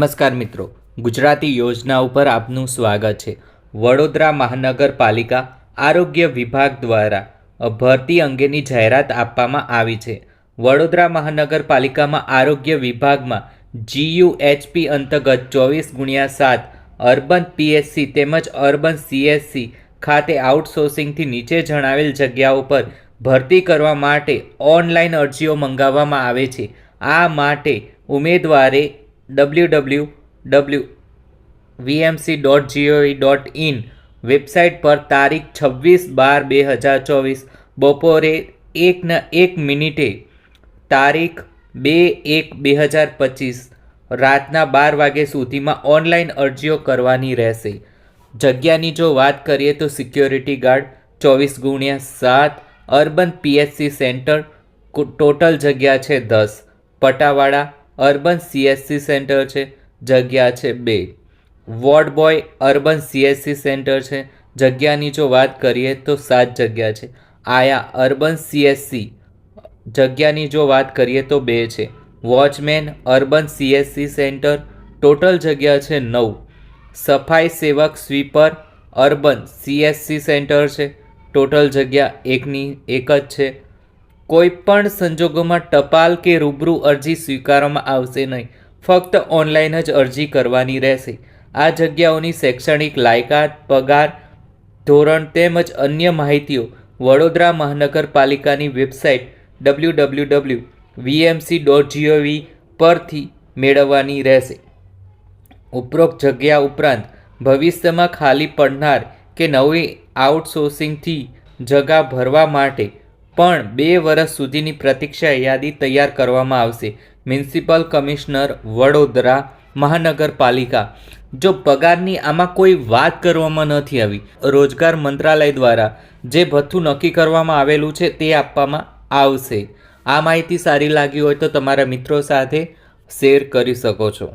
નમસ્કાર મિત્રો. ગુજરાતી યોજના ઉપર આપનું સ્વાગત છે. વડોદરા મહાનગરપાલિકા આરોગ્ય વિભાગ દ્વારા ભરતી અંગેની જાહેરાત આપવામાં આવી છે. વડોદરા મહાનગરપાલિકામાં આરોગ્ય વિભાગમાં જીયુએચપી અંતર્ગત ચોવીસ ગુણ્યા સાત અર્બન પીએસસી તેમજ અર્બન સીએસસી ખાતે આઉટસોર્સિંગથી નીચે જણાવેલ જગ્યાઓ પર ભરતી કરવા માટે ઓનલાઈન અરજીઓ મંગાવવામાં આવે છે. આ માટે ઉમેદવારે W W W VMC dot GOV dot in website પર તારીખ છવ્વીસ બાર બે હજાર ચોવીસ, બપોરે એકના એક મિનિટે તારીખ બે એક બે હજાર પચીસ, રાતના બાર વાગ્યા સુધીમાં ઓનલાઈન અરજીઓ કરવાની રહેશે. જગ્યાની જો વાત કરીએ તો સિક્યોરિટી ગાર્ડ ચોવીસ ગુણ્યા સાત, અર્બન પીએચસી સેન્ટર ટોટલ જગ્યા છે દસ પટાવાડા અર્બન સીએસસી સેન્ટર છે, જગ્યા છે બે. Ward boy urban CSC centre છે, જગ્યાની જો વાત કરીએ તો સાત જગ્યા છે. આયા અર્બન સીએસસી જગ્યાની જો વાત કરીએ તો બે છે. Watchman urban CSC centre, total જગ્યા છે નવ. સફાઈ સેવક સ્વીપર અર્બન સીએસસી સેન્ટર છે, ટોટલ જગ્યા એકની, એક જ છે. કોઈ પણ સંજોગોમાં ટપાલ કે રૂબરૂ અરજી સ્વીકારવામાં આવશે નહીં. ફક્ત ઓનલાઈન જ અરજી કરવાની રહેશે. આ જગ્યાઓની શૈક્ષણિક લાયકાત, પગાર, ધોરણ તેમજ અન્ય માહિતીઓ વડોદરા મહાનગરપાલિકાની website W W W VMC dot GOV પરથી મેળવવાની રહેશે. ઉપરોક્ત જગ્યા ઉપરાંત ભવિષ્યમાં ખાલી પડનાર કે નવી આઉટસોર્સિંગથી જગા ભરવા માટે પણ બે વર્ષ સુધીની પ્રતીક્ષા યાદી તૈયાર કરવામાં આવશે. મ્યુનિસિપલ કમિશનર વડોદરા મહાનગરપાલિકા. જો પગારની આમાં કોઈ વાત કરવામાં નથી આવી, રોજગાર મંત્રાલય દ્વારા જે ભથ્થું નક્કી કરવામાં આવેલું છે તે આપવામાં આવશે. આ માહિતી સારી લાગી હોય તો તમારા મિત્રો સાથે શેર કરી શકો છો.